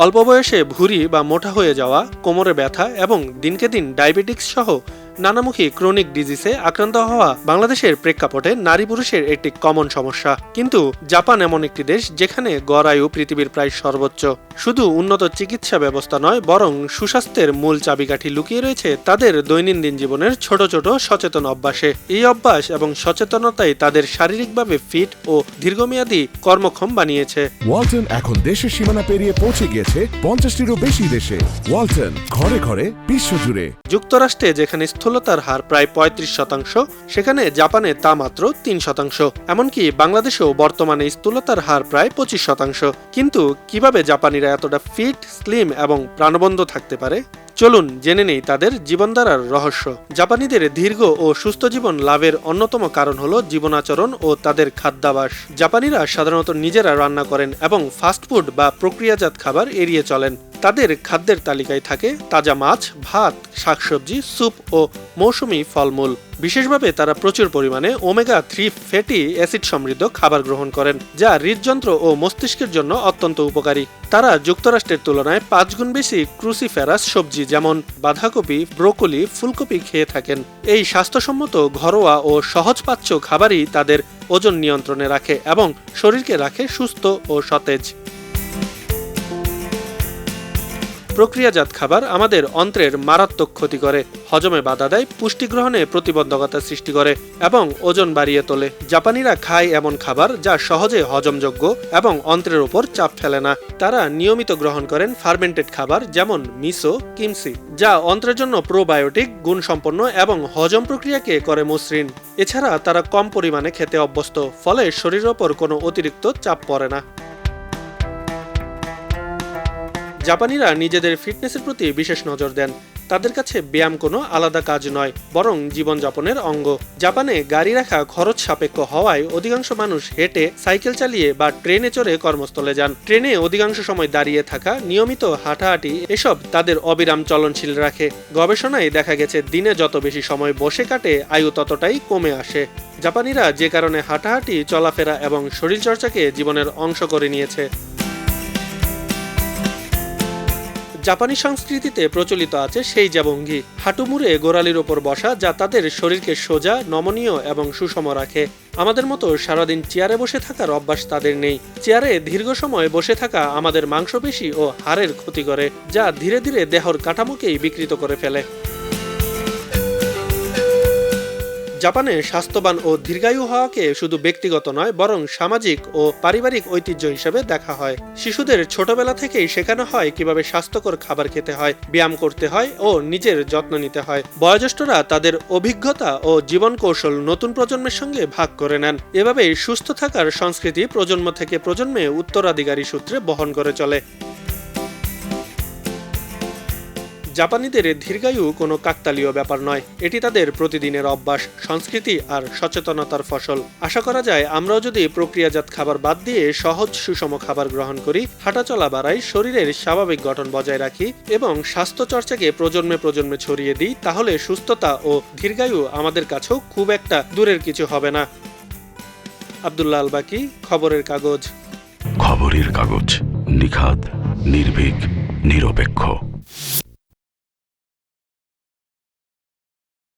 অল্প বয়সে ভুঁড়ি বা মোটা হয়ে যাওয়া কোমরে ব্যথা এবং দিনকে দিন ডায়াবেটিক্স সহ নানামুখী ক্রনিক ডিজিজে আক্রান্ত হওয়া বাংলাদেশের প্রেক্ষাপটে নারী পুরুষের একটি কমন সমস্যা। কিন্তু জাপান এমন একটি দেশ যেখানে গড় আয়ু পৃথিবীর প্রায় সর্বোচ্চ। শুধু উন্নত চিকিৎসা ব্যবস্থা নয় বরং সুস্বাস্থ্যের মূল চাবিকাঠি লুকিয়ে রয়েছে তাদের দৈনন্দিন জীবনের ছোট ছোট সচেতন অভ্যাসে। এই অভ্যাস এবং সচেতনতাই তাদের শারীরিকভাবে ফিট ও দীর্ঘমেয়াদী কর্মক্ষম বানিয়েছে। ওয়ালটন এখন দেশের সীমানা পেরিয়ে পৌঁছে গিয়েছে পঞ্চাশটিরও বেশি দেশে। ওয়ালটন ঘরে ঘরে বিশ্বজুড়ে। যুক্তরাষ্ট্রে যেখানে স্থূলতার হার প্রায় পঁয়ত্রিশ শতাংশ, সেখানে জাপানে তা মাত্র তিন শতাংশ। এমনকি বাংলাদেশেও বর্তমানে স্থূলতার হার প্রায় পঁচিশ শতাংশ। কিন্তু কীভাবে জাপানিরা এতটা ফিট, স্লিম এবং প্রাণবন্ত থাকতে পারে? চলুন জেনে নেই তাদের জীবনধারার রহস্য। জাপানিদের দীর্ঘ ও সুস্থ জীবন লাভের অন্যতম কারণ হলো জীবনাচরণ ও তাদের খাদ্যাভাস। জাপানিরা সাধারণত নিজেরা রান্না করেন এবং ফাস্টফুড বা প্রক্রিয়াজাত খাবার এড়িয়ে চলেন। তাদের খাদ্যের তালিকায় থাকে তাজা মাছ, ভাত, শাকসবজি, স্যুপ ও মৌসুমি ফলমূল। বিশেষভাবে তারা প্রচুর পরিমাণে ওমেগা থ্রি ফ্যাটি অ্যাসিড সমৃদ্ধ খাবার গ্রহণ করেন, যা হৃদযন্ত্র ও মস্তিষ্কের জন্য অত্যন্ত উপকারী। তারা যুক্তরাষ্ট্রের তুলনায় পাঁচ গুণ বেশি ক্রুসিফেরাস সবজি যেমন বাঁধাকপি, ব্রোকলি, ফুলকপি খেয়ে থাকেন। এই স্বাস্থ্যসম্মত, ঘরোয়া ও সহজপাচ্য খাবারই তাদের ওজন নিয়ন্ত্রণে রাখে এবং শরীরকে রাখে সুস্থ ও সতেজ। প্রক্রিয়াজাত খাবার আমাদের অন্ত্রের মারাত্মক ক্ষতি করে, হজমে বাধা দেয় পুষ্টি গ্রহণে প্রতিবন্ধকতা সৃষ্টি করে এবং ওজন বাড়িয়ে তোলে। জাপানিরা খায় এমন খাবার যা সহজে হজমযোগ্য এবং অন্ত্রের উপর চাপ ফেলে না। তারা নিয়মিত গ্রহণ করেন ফার্মেন্টেড খাবার যেমন মিসো কিমসি, যা অন্ত্রের জন্য প্রোবায়োটিক, গুণসম্পন্ন এবং হজম প্রক্রিয়াকে করে মসৃণ। এছাড়া তারা কম পরিমাণে খেতে অভ্যস্ত, ফলে শরীরের ওপর কোনো অতিরিক্ত চাপ পড়ে না। জাপানিরা নিজেদের ফিটনেসের প্রতি বিশেষ নজর দেন। তাদের কাছে ব্যায়াম কোনো আলাদা কাজ নয়, বরং জীবনযাপনের অঙ্গ। জাপানে গাড়ি রাখা খরচ সাপেক্ষ হওয়ায় অধিকাংশ মানুষ হেঁটে, সাইকেল চালিয়ে বা ট্রেনে চড়ে কর্মস্থলে যান। ট্রেনে অধিকাংশ সময় দাঁড়িয়ে থাকা, নিয়মিত হাঁটাহাঁটি, এসব তাদের অবিরাম চলনশীল রাখে। গবেষণায় দেখা গেছে, দিনে যত বেশি সময় বসে কাটে, আয়ু ততটাই কমে আসে। জাপানিরা যে কারণে হাঁটাহাঁটি, চলাফেরা এবং শরীরচর্চাকে জীবনের অংশ করে নিয়েছে। জাপানি সংস্কৃতিতে প্রচলিত আছে সেই জাবঙ্গি। হাঁটু মুড়ে গোড়ালির ওপর বসা যা তাদের শরীরকে সোজা, নমনীয় এবং সুষম রাখে। আমাদের মতো সারাদিন চেয়ারে বসে থাকার অভ্যাস তাদের নেই। চেয়ারে দীর্ঘ সময় বসে থাকা আমাদের মাংসপেশি ও হাড়ের ক্ষতি করে, যা ধীরে ধীরে দেহর কাঠামোকেই বিকৃত করে ফেলে। জাপানে স্বাস্থ্যবান ও দীর্ঘায়ু হওয়াকে শুধু ব্যক্তিগত নয়, বরং সামাজিক ও পারিবারিক ঐতিহ্য হিসেবে দেখা হয়। শিশুদের ছোটবেলা থেকেই শেখানো হয় কীভাবে স্বাস্থ্যকর খাবার খেতে হয়, ব্যায়াম করতে হয় ও নিজের যত্ন নিতে হয়। বয়োজ্যেষ্ঠরা তাদের অভিজ্ঞতা ও জীবন কৌশল নতুন প্রজন্মের সঙ্গে ভাগ করে নেন। এভাবেই সুস্থ থাকার সংস্কৃতি প্রজন্ম থেকে প্রজন্মে উত্তরাধিকারী সূত্রে বহন করে চলে। জাপানিদের দীর্ঘায়ু কোনো কাকতালীয় ব্যাপার নয়। এটি তাদের প্রতিদিনের অভ্যাস, সংস্কৃতি আর সচেতনতার ফসল। আশা করা যায়, আমরাও যদি প্রক্রিয়াজাত খাবার বাদ দিয়ে সহজ সুষম খাবার গ্রহণ করি, হাঁটাচলা বাড়াই, শরীরের স্বাভাবিক গঠন বজায় রাখি এবং স্বাস্থ্য চর্চাকে প্রজন্মে প্রজন্মে ছড়িয়ে দিই, তাহলে সুস্থতা ও দীর্ঘায়ু আমাদের কাছেও খুব একটা দূরের কিছু হবে না। আবদুল্লাহ আলবাকি, খবরের কাগজ। খবরের কাগজ নিখাত নির্ভীক, নিরপেক্ষ।